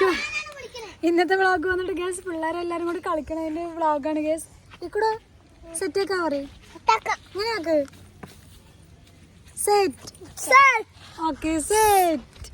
നോക്കൂ ഇന്നത്തെ വ്ളോഗ് വന്നിട്ട് ഗേസ് പിള്ളേരെല്ലാരും കൂടി കളിക്കണതിന്റെ വ്ളോഗാണ് ഗേസ് ഇക്കൂടെ സെറ്റ് ആക്കാൻ പറയും. സെറ്റ് ഓക്കെ സെറ്റ്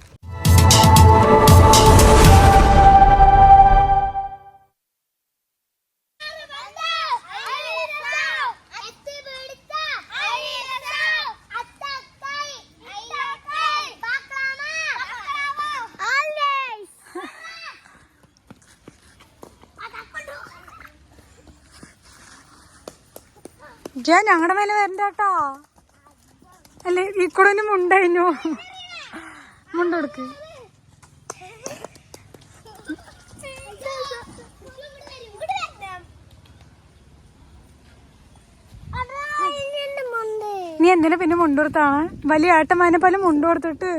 ജയ ഞങ്ങളുടെ മേലെ വരണ്ട കേട്ടോ അല്ലേ ഈ കൂടെ മുണ്ടായിനു. മുണ്ടെടുക്ക്. നീ എന്തിനാ പിന്നെ മുണ്ടുകൊടുത്താണ് വലിയ ആട്ടമാനെ പോലെ മുണ്ടുകൊടുത്തിട്ട്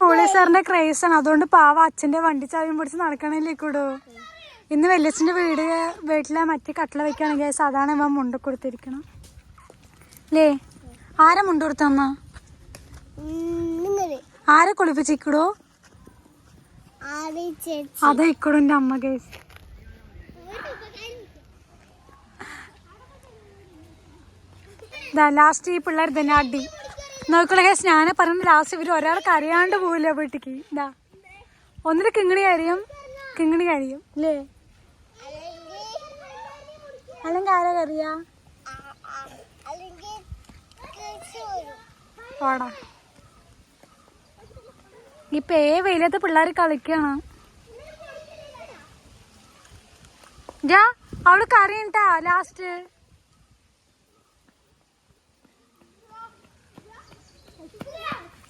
പോളീസുകാരന്റെ ക്രേസാണ്. അതുകൊണ്ട് പാവ അച്ഛന്റെ വണ്ടി ചാവിയും പിടിച്ച് നടക്കണല്ലേ കൂടോ? ഇന്ന് വെല്ലച്ചന്റെ വീട് വീട്ടിലെ മറ്റേ കട്ടില വെക്കുകയാണെങ്കിൽ സാധാരണ ഇവൻ മുണ്ട് കൊടുത്തിരിക്കണം. അല്ലേ ആരാ മുണ്ട് കൊടുത്തന്ന ആരെ കുളിപ്പിച്ചിക്കടോ അതാ ഇക്കടോ എന്റെ അമ്മ കേസ് ലാസ്റ്റ് ഈ പിള്ളേർ തന്നെ അടി. നോക്കുള്ള കേസ് ഞാനെ പറഞ്ഞ ലാസ്റ്റ് ഇവർ ഒരാൾ കരയാണ്ട് പോവില്ല വീട്ടിക്ക്. ഇതാ ഒന്നിന് കിങ്ങിണി കരയും കിങ്ങിണി കരയും അല്ലേ അല്ലെങ്കിൽ ആരാ കറിയാ? പോടാ. ഇപ്പൊ ഏ വെയിലത്ത് പിള്ളേർ കളിക്കാണ്. ജാ അവൾ കറിയിട്ടാ ലാസ്റ്റ്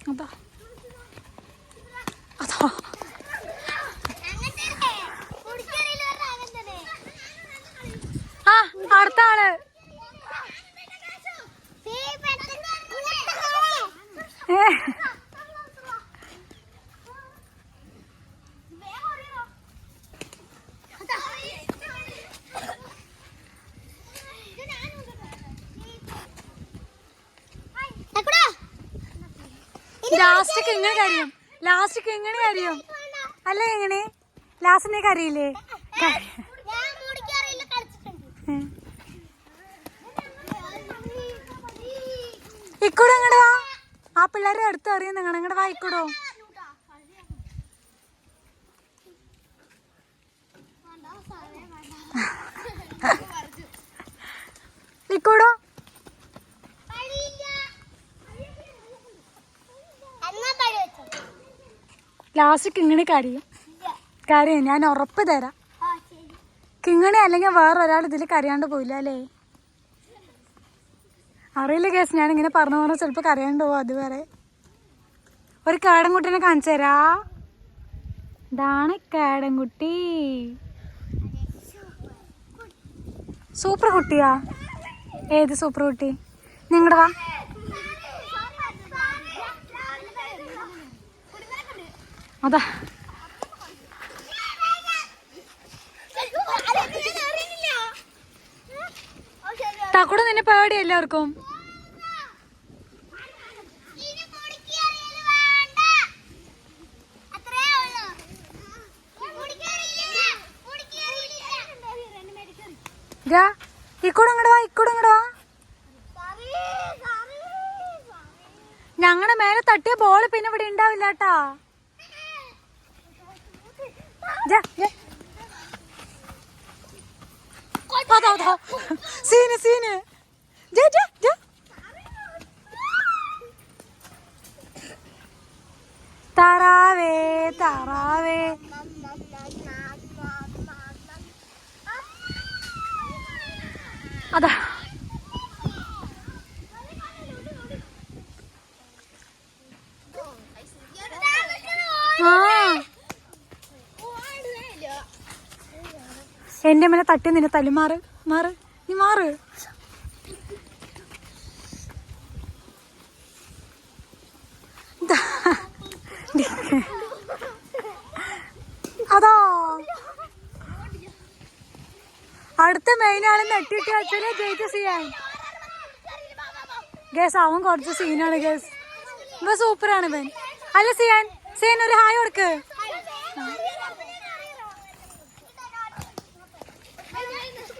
അതാ ആ അടുത്ത ആൾ ഏ ലാസ്റ്റ് എങ്ങനെ കരയും. ലാസ്റ്റ് എങ്ങനെ കരയും. അല്ല എങ്ങനെ? ലാസ്റ്റ് നീ കരയില്ലേ ഇക്കൂടെ അങ്ങോട്ട് വാ. പിള്ളേരെ അടുത്ത് അറിയാം. നിങ്ങൾ നിങ്ങളുടെ വായിക്കൂടോ? ഇക്കൂടോ ലാസ്റ്റ് കിങ്ങിണി കരയും. കരയും ഞാൻ ഉറപ്പ് തരാം. കിങ്ങിണി അല്ലെങ്കിൽ വേറൊരാൾ ഇതിൽ കരയാണ്ട് പോയില്ല അല്ലേ? അറിയില്ല കേസ് ഞാൻ ഇങ്ങനെ പറഞ്ഞു പറഞ്ഞാൽ ചിലപ്പോൾ കരയാണ്ട് അതുവരെ. ഒരു കാടൻകുട്ടീനെ കാണിച്ചു തരാ. ഇതാണ് കാടൻകുട്ടി. സൂപ്പർ കുട്ടിയാ ഏത് സൂപ്പർ കുട്ടി നിങ്ങളുടെ വാ. അതാ. തക്കൂടെ നിന്നെ പേടി എല്ലാവർക്കും. ഞങ്ങളുടെ മേലെ തട്ടിയ ബോൾ പിന്നെ ഇവിടെ ഉണ്ടാവില്ല കേട്ടാ അതാ, അതാ. സീന് സീന് ജാ, ജാ, ജാ. താറാവേ താറാവേ അതാ ആ എന്റെ മേലെ തട്ടി നിന്നെ തല്ലി. മാറ് മാറ് നീ മാറ്. അതോ? അടുത്ത മെയിൻ ആളെ നെട്ടിട്ട് അച്ഛനെ ജയിച്ച ചെയ്യാൻ ഗേസ് അവൻ കുറച്ച് സീനാണ് ഗേസ് ഇവ സൂപ്പറാണ് ഇവൻ. അല്ല സിയാൻ സിയാൻ ഒരു ഹായ് കൊടുക്ക്.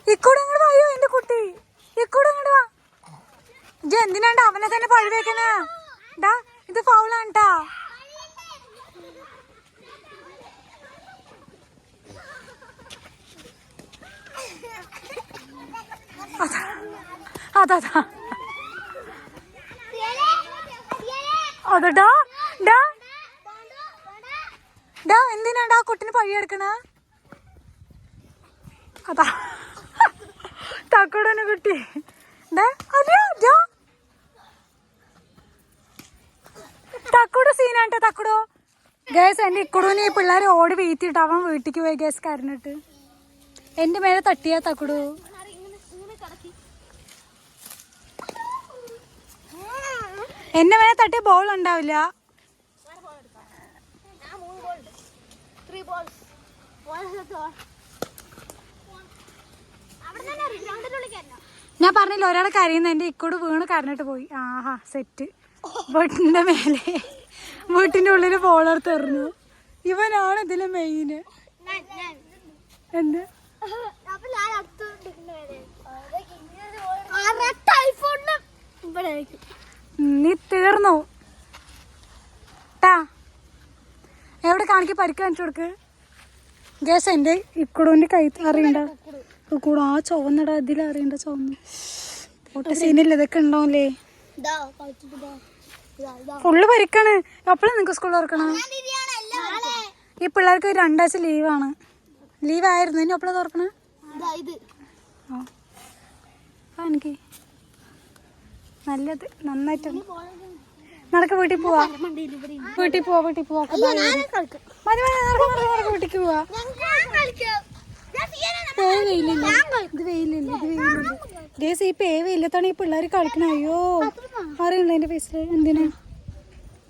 ഇക്കൂടെ വായോ എന്റെ കുട്ടി? ഇക്കൂടെ വാ. ഇജ്ജ് എന്തിനാണ്ട് അവനെ തന്നെ പഴുവേക്കണ ഡാ ഇത് ഫൗളാണ് ട്ടാ അതാ അതാ അതടാ എന്തിനാണ്ടാ കുട്ടിന് പഴിയെടുക്കണ അതാ. തക്കോടനെ കുട്ടി. തക്കുടു സീനാട്ടോ തക്കുടു. ഗേസ് എന്റെ ഇക്കുടൂന് ഈ പിള്ളേര് ഓടി വീത്തിട്ട് അവൻ വീട്ടിക്ക് പോയി ഗേസ് കരഞ്ഞിട്ട്. എന്റെ മേലെ തട്ടിയാ തക്കുടു. എന്റെ മേലെ തട്ടിയ ബോൾ ഉണ്ടാവില്ല. ഞാൻ പറഞ്ഞില്ല ഒരാളെ കരയുന്ന എന്റെ ഇക്കോട് വീണ് കരഞ്ഞിട്ട് പോയി. ആഹാ സെറ്റ് വീട്ടിന്റെ മേലെ വീട്ടിന്റെ ഉള്ളിൽ ബോളർ തെറിഞ്ഞു. ഇവനാണ് ഇതിലെ മെയിന് എന്ത്? നീ തീർന്നു. ട്ടാ. എവിടെ കാണിക്ക് പരിക്ക് കാണിച്ചു കൊടുക്ക്? ഗ്യാസ് എന്റെ ഇക്കുടുവിന്റെ കൈ അറിയണ്ട. ഇക്കുടു ആ ചുവന്നട ഇതിൽ അറിയണ്ട ചുവന്നു. ഫോട്ടോ സീനില്ല ഇതൊക്കെ ഉണ്ടാവില്ലേ ഫുള്ള് പരിക്കാണ് എപ്പോഴും നിങ്ങക്ക് സ്കൂൾ തുറക്കണം. ഈ പിള്ളേർക്ക് രണ്ടാഴ്ച ലീവാണ് ലീവ് ആയിരുന്നു. ഇനി എപ്പോഴാണ് തുറക്കണേ? എനിക്ക് നല്ലത് നന്നായിട്ട് നടക്ക് വീട്ടിൽ പോവാ. വീട്ടിൽ പോവാ വീട്ടിൽ പോവാ. മതി നടക്ക് വീട്ടിലേക്ക് പോവാ. ഗേസ് ഈ പേ വെയിലത്താണ് ഈ പിള്ളേർ കളിക്കണ. അയ്യോ അറിയണ്ട എന്റെ പൈസ എന്തിനാ?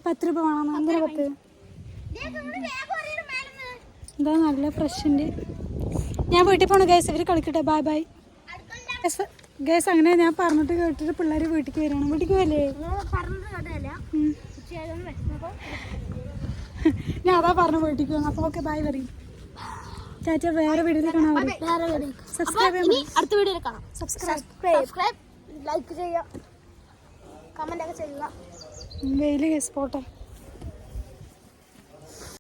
പത്ത് രൂപ വേണം എന്തിനാ പത്ത്? എന്താ നല്ല ഫ്രഷിന്റെ ഞാൻ വീട്ടിൽ പോണ ഗേസ്. ഇവർ കളിക്കട്ടെ. ബൈ ബൈ ഗേസ് അങ്ങനെ ഞാൻ പറഞ്ഞിട്ട് കേട്ടിട്ട് പിള്ളേർ വീട്ടിലേക്ക് വരണം. വീട്ടിലേക്ക് പോയല്ലേ ഉം. ഞാൻ അതാ പറഞ്ഞു വീട്ടിലേക്ക് വന്നു. അപ്പോൾ ഓക്കെ ബൈ പറയും. ചാച്ച വേറെ വീഡിയോയിൽ കാണാം. സബ്സ്ക്രൈബ് അടുത്ത വീഡിയോയിൽ കാണാം. സബ്സ്ക്രൈബ് ലൈക്ക് ചെയ്യുക കമന്റ് ഒക്കെ ചെയ്യുക. വെയിൽ കേസ് പോട്ടെ